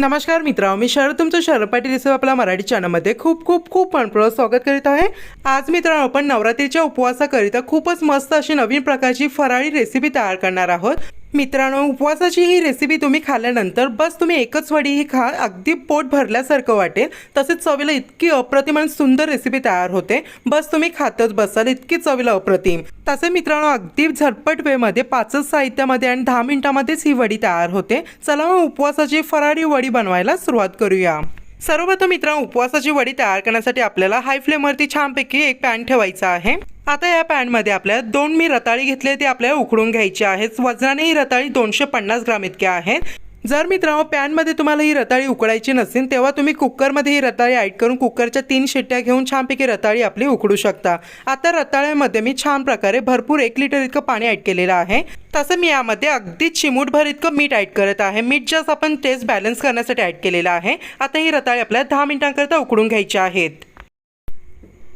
नमस्कार मित्र मी शरद तुमचं शरद पाटील रेसिपी आपल्या मराठी चॅनलमध्ये खूप खूप खूप मनपूर्वक स्वागत करीत आहे. आज मित्रांनो आपण नवरात्रीच्या उपवासाकरिता खूपच मस्त अशी नवीन प्रकारची फराळी रेसिपी तयार करणार आहोत. मित्रांनो उपवासाची ही रेसिपी तुम्ही खाल्ल्यानंतर बस तुम्ही एकच वडी ही खा अगदी पोट भरल्यासारखं वाटेल. तसेच चवीला इतकी अप्रतिम आणि सुंदर रेसिपी तयार होते. बस तुम्ही खातच बसाल इतकी चवीला अप्रतिम. तसे मित्रांनो अगदी झटपट वेळमध्ये पाचच साहित्यामध्ये आणि दहा मिनिटामध्येच ही वडी तयार होते. चला मग उपवासाची फरारी वडी बनवायला सुरुवात करूया. सर्वप्रथम मित्रांनो उपवासाची वडी तयार करण्यासाठी आपल्याला हाय फ्लेमवरती छानपैकी एक पॅन ठेवायचा आहे. आता या पॅनमध्ये आपल्याला दोन मी रताळी घेतले ते आपल्याला उकडून घ्यायचे आहेत वजनाने ही रताळी दोनशे पन्नास ग्राम इतके आहेत जर मित्रांनो पॅनमध्ये तुम्हाला ही रताळी उकडायची नसेल तेव्हा तुम्ही कुकरमध्ये ही रताळी ॲड करून कुकरच्या तीन शिट्ट्या घेऊन छानपैकी रताळी आपली उकडू शकता. आता रताळ्यामध्ये मी छान प्रकारे भरपूर एक लिटर इतकं पाणी ॲड केलेलं आहे. तसं मी यामध्ये अगदी चिमूटभर इतकं मीठ ॲड करत आहे. मीठ जस्ट आपण टेस्ट बॅलन्स करण्यासाठी ॲड केलेलं आहे. आता ही रताळी आपल्याला दहा मिनिटांकरता उकडून घ्यायची आहेत.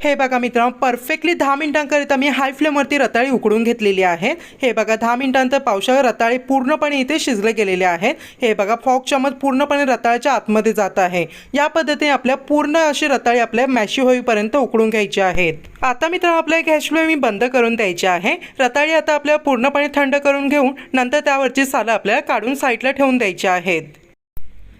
हे बघा मित्रांनो परफेक्टली दहा मिनिटांकरिता मी हाय फ्लेमवरती रताळी उकडून घेतलेली आहे. हे बघा दहा मिनिटांतर पावसाळा रताळी पूर्णपणे इथे शिजले गेलेले आहेत हे बघा फॉक चमच पूर्णपणे रताळ्याच्या आतमध्ये जात आहे. या पद्धतीने आपल्या पूर्ण अशी रताळी आपल्या मॅशी होईपर्यंत उकडून घ्यायची आहेत. आता मित्रांनो आपल्या गॅस फ्लेम मी बंद करून द्यायची आहे. रताळी आता आपल्याला पूर्णपणे थंड करून घेऊन नंतर त्यावरची सालं आपल्याला काढून साईडला ठेवून द्यायची आहेत.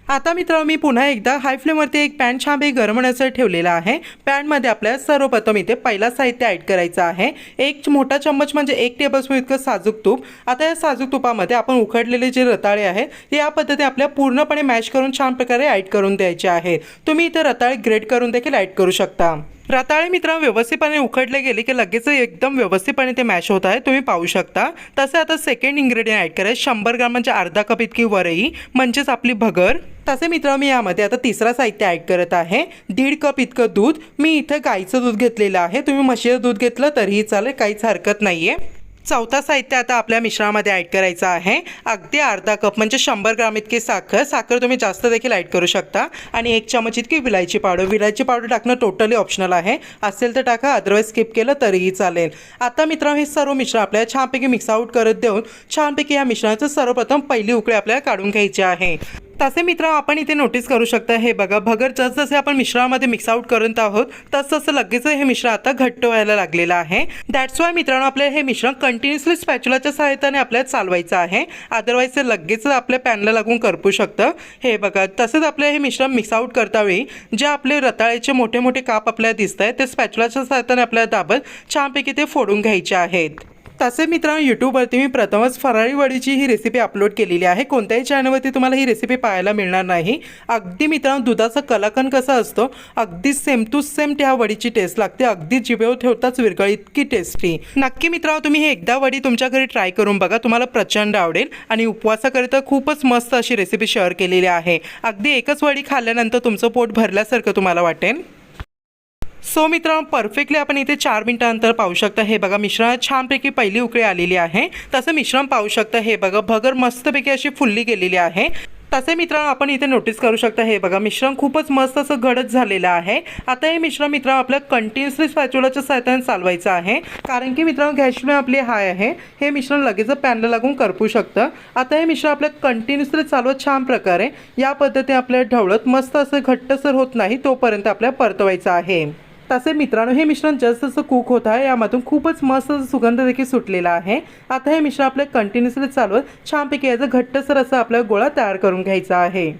आता मित्रांनो मी पुन्हा एकदा हाय फ्लेमवरती एक पॅन छान गरम होण्यासाठी ठेवलेला आहे. पॅनमध्ये आपल्याला सर्वप्रथम इथे पहिला साहित्य ॲड करायचं आहे. एक मोठा चम्मच म्हणजे एक टेबलस्पून इतकं साजूक तूप. आता या साजूक तुपामध्ये आपण उकडलेले जे रताळे आहेत ते या पद्धतीने आपल्या पूर्णपणे मॅश करून छान प्रकारे ॲड करून द्यायचे आहे. तुम्ही इथे रताळे ग्रेट करून देखील ॲड करू शकता. रताळे मित्रांनो व्यवस्थितपणे उकडले गेले की लगेच एकदम व्यवस्थितपणे ते मॅश होत आहे. तुम्ही पाहू शकता. तसे आता सेकंड इन्ग्रेडियंट ॲड करायचं. शंभर ग्राम म्हणजे अर्धा कप इतकी वरई म्हणजेच आपली भगर. तसे मित्रांनो मी यामध्ये आता तिसरा साहित्य ॲड करत आहे. दीड कप इतकं दूध. मी इथं गाईचं दूध घेतलेलं आहे. तुम्ही म्हशीचं दूध घेतलं तरीही चालेल. काहीच हरकत नाही आहे चौथा साहित्य आता आपल्या मिश्रामध्ये ॲड करायचं आहे. अगदी अर्धा कप म्हणजे शंभर ग्राम इतकी साखर. साखर तुम्ही जास्त देखील ॲड करू शकता. आणि एक चमच इतकी विलायची पावडर. विलायची पावडर टाकणं टोटली ऑप्शनल आहे. असेल तर टाका. अदरवाईज स्किप केलं तरीही चालेल. आता मित्रांनो हे सर्व मिश्रण आपल्याला छानपैकी मिक्स आउट करत देऊन छानपैकी या मिश्रणाचं सर्वप्रथम पहिली उकळी आपल्याला काढून घ्यायची आहे. तसे मित्र आपण इथे नोटीस करू शकता. हे बघा भगर जसजसे आपण मिश्रामध्ये मिक्स आउट करत आहोत तस तसं लगेच हे मिश्रण आता घट्ट व्हायला लागलेलं आहे. दॅट्स वाय मित्रांनो आपल्याला हे मिश्रण कंटिन्युअसली स्पॅच्युलाच्या सहाय्याने आपल्याला चालवायचं आहे. अदरवाईज ते लगेच आपल्या पॅनला लागून करपू शकतं. हे बघा तसंच आपलं हे मिश्रण मिक्स आउट करतावेळी जे आपले रताळ्याचे मोठे मोठे काप आपल्याला दिसत आहेत ते स्पॅच्युलाच्या सहाय्याने आपल्याला दाबत छानपैकी ते फोडून घ्यायचे आहेत. तसे मित्रांनो यूट्यूबवरती मी प्रथमच फराळी वडीची ही रेसिपी अपलोड केलेली आहे. कोणत्याही चॅनलवरती तुम्हाला ही रेसिपी पाहायला मिळणार नाही. अगदी मित्रांनो दुधाचं कलाकंद कसं असतं? अगदी सेम टू सेम त्या वडीची टेस्ट लागते. अगदी जिभेवर ठेवताच विरगळ इतकी टेस्टी नक्की मित्रांनो तुम्ही हे एकदा वडी तुमच्या घरी ट्राय करून बघा. तुम्हाला प्रचंड आवडेल आणि उपवासाकरिता खूपच मस्त अशी रेसिपी शेअर केलेली आहे. अगदी एकच वडी खाल्ल्यानंतर तुमचं पोट भरल्यासारखं तुम्हाला वाटेल. सो मित्रांनो परफेक्टली आपण इथे चार मिनिटानंतर पाहू शकता. हे बघा मिश्रणात छानपैकी पहिली उकळी आलेली आहे. तसं मिश्रण पाहू शकता. हे बघा भगर मस्तपैकी अशी फुलली गेलेली आहे. तसे मित्रांनो आपण इथे नोटीस करू शकता. हे बघा मिश्रण खूपच मस्त असं घडत झालेलं आहे. आता हे मिश्रण मित्रांनो आपल्या कंटिन्युअसली स्पॅच्युलाच्या सहाय्याने चालवायचं आहे. कारण की मित्रांनो गॅस आपली हाय आहे. हे मिश्रण लगेच पॅनला लागून करपू शकतं. आता हे मिश्रण आपल्या कंटिन्युअसली चालवत छान प्रकारे. या पद्धतीने आपल्या ढवळत मस्त असं घट्टसर होत नाही तोपर्यंत आपल्याला परतवायचं आहे. तसे मित्रांनो हे मिश्रण जसं जसं कुक होत आहे यामधून खूपच मस्त सुगंध देखील सुटलेला आहे. आता हे मिश्रण आपलं कंटिन्युअसली चालवत छानपैकी याचं घट्टसर असं आपला गोळा तयार करून घ्यायचा आहे.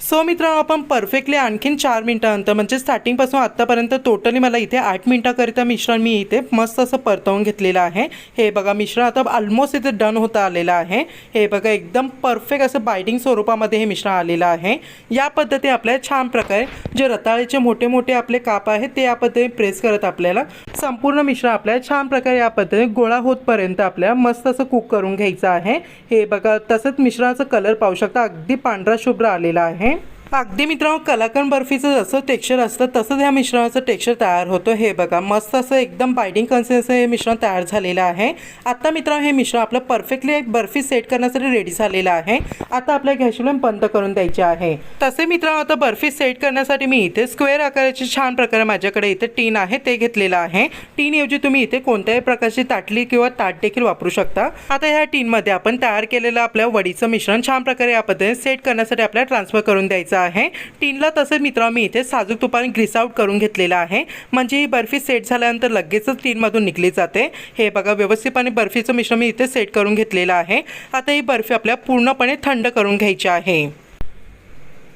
सो मित्रांनो आपण परफेक्टली आणखीन चार मिनटानंतर म्हणजे स्टार्टिंगपासून आत्तापर्यंत टोटली मला इथे आठ मिनटाकरिता मिश्रण मी इथे मस्त असं परतवून घेतलेलं आहे. हे बघा मिश्रण आता ऑलमोस्ट इथे डन होता आलेलं आहे. हे बघा एकदम परफेक्ट असं बायडिंग स्वरूपामध्ये हे मिश्रण आलेलं आहे. या पद्धती आपल्याला छान प्रकारे जे रताळ्याचे मोठे मोठे आपले काप आहेत ते या पद्धतीने प्रेस करत आपल्याला संपूर्ण मिश्रण आपल्याला छान प्रकारे या पद्धतीने गोळा होतपर्यंत आपल्याला मस्त असं कुक करून घ्यायचं आहे. हे बघा तसंच मिश्रणाचा कलर पाहू शकता अगदी पांढरा शुभ्र आलेला आहे. अगदी मित्रांनो कलाकंद बर्फीचं जसं टेक्स्चर असतं तसंच ह्या मिश्रणाचं टेक्स्चर तयार होतं. हे बघा मस्त असं एकदम बायडिंग कन्सिस्टन्सी हे मिश्रण तयार झालेलं आहे. आता मित्रांनो हे मिश्रण आपलं परफेक्टली एक बर्फी सेट करण्यासाठी रेडी झालेलं आहे. आता आपल्या घॅशलून बंद करून द्यायचे आहे. तसे मित्रांनो आता बर्फी सेट करण्यासाठी मी इथे स्क्वेअर आकाराचे छान प्रकारे माझ्याकडे इथे टीन आहे ते घेतलेलं आहे. टीनऐवजी तुम्ही इथे कोणत्याही प्रकारची ताटली किंवा ताट देखील वापरू शकता. आता ह्या टीनमध्ये आपण तयार केलेलं आपल्या वडीचं मिश्रण छान प्रकारे या पद्धतीने सेट करण्यासाठी आपल्याला ट्रान्सफर करून द्यायचं आहे. टीनला तसं मित्र मी इथे साजूक तुपाने ग्रीस आउट करून घेतलेलं आहे. म्हणजे ही बर्फी सेट झाल्यानंतर लगेचच टीनमधून निघली जाते. हे बघा व्यवस्थितपणे बर्फीचं मिश्रण मी इथे सेट करून घेतलेलं आहे. आता ही बर्फी आपल्या पूर्णपणे थंड करून घ्यायची आहे.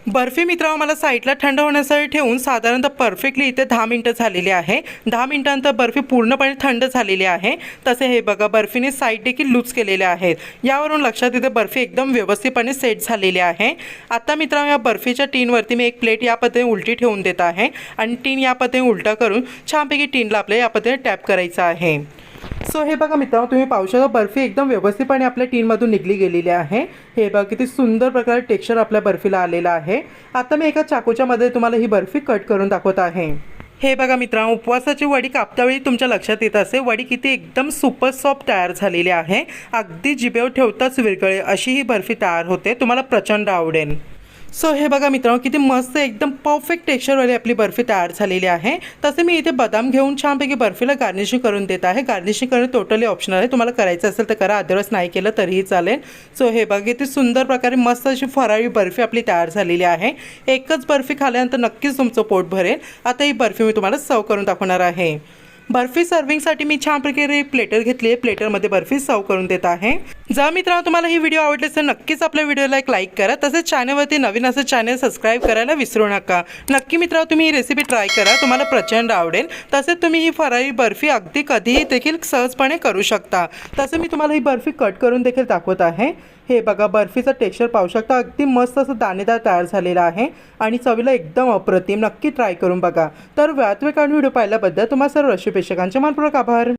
बर्फी मित्रांनो मला साईडला थंड होण्यासाठी ठेवून साधारणतः परफेक्टली इथे दहा मिनटं झालेली आहे. दहा मिनटानंतर बर्फी पूर्णपणे थंड झालेली आहे. तसे हे बघा बर्फीने साईड देखील लूज केलेले आहेत. यावरून लक्षात येते बर्फी एकदम व्यवस्थितपणे सेट झालेली आहे. आता मित्रांनो या बर्फीच्या टीनवरती मी एक प्लेट या पद्धतीने उलटी ठेवून देत आहे. आणि टीन या पद्धतीने उलटा करून छानपैकी टीनला आपल्या या पद्धतीने टॅप करायचं आहे. सो हे बघा मित्रांनो तुम्ही पाहू शकता बर्फी एकदम व्यवस्थितपणे आपल्या टीनमधून निघली गेलेली आहे. हे बघा किती सुंदर प्रकारे टेक्स्चर आपल्या बर्फीला आलेलं आहे. आता मी एका चाकूच्या मध्ये तुम्हाला ही बर्फी कट करून दाखवत आहे. हे बघा मित्रांनो उपवासाची वडी कापतावेळी तुमच्या लक्षात येत असे वडी किती एकदम सुपर सॉफ्ट तयार झालेली आहे. अगदी जिभेवर ठेवताच विरगळे अशी ही बर्फी तयार होते. तुम्हाला प्रचंड आवडेल. सो हे बघा मित्रांनो किती मस्त एकदम परफेक्ट टेक्स्चरवाली आपली बर्फी तयार झालेली आहे. तसे मी इथे बदाम घेऊन छानपैकी बर्फीला गार्निशिंग करून देत आहे. गार्निशिंग करणं टोटली ऑप्शनल आहे. तुम्हाला करायचं असेल तर करा अदरवाईज नाही केलं तरीही चालेल. सो हे बघा किती सुंदर प्रकारे मस्त अशी फराळी बर्फी आपली तयार झालेली आहे. एकच बर्फी खाल्यानंतर नक्कीच तुमचं पोट भरेल. आता ही बर्फी मी तुम्हाला सर्व करून दाखवणार आहे. बर्फी सर्विंगसाठी मी छान प्रकारे प्लेटर घेतली आहे. प्लेटरमध्ये बर्फी सर्व करून देत आहे. जर मित्रांनो तुम्हाला ही व्हिडिओ आवडली तर नक्कीच आपल्या व्हिडिओला एक लाईक करा. तसेच चॅनलवरती नवीन असं चॅनल सबस्क्राईब करायला विसरू नका. नक्की मित्रांनो तुम्ही ही रेसिपी ट्राय करा. तुम्हाला प्रचंड आवडेल. तसेच तुम्ही ही फराळी बर्फी अगदी कधीही देखील सहजपणे करू शकता. तसं मी तुम्हाला ही बर्फी कट करून देखील दाखवत आहे. हे बघा बर्फीचं टेक्स्चर पाहू शकता. अगदी मस्त असं दाणेदार तयार झालेलं आहे. आणि चवीला एकदम अप्रतिम. नक्की ट्राय करून बघा. तर व्यात वेळ काढून व्हिडिओ पाहिल्याबद्दल तुम्हाला सर्व रेसिपी प्रेक्षकांचे मनपूर्वक आभार.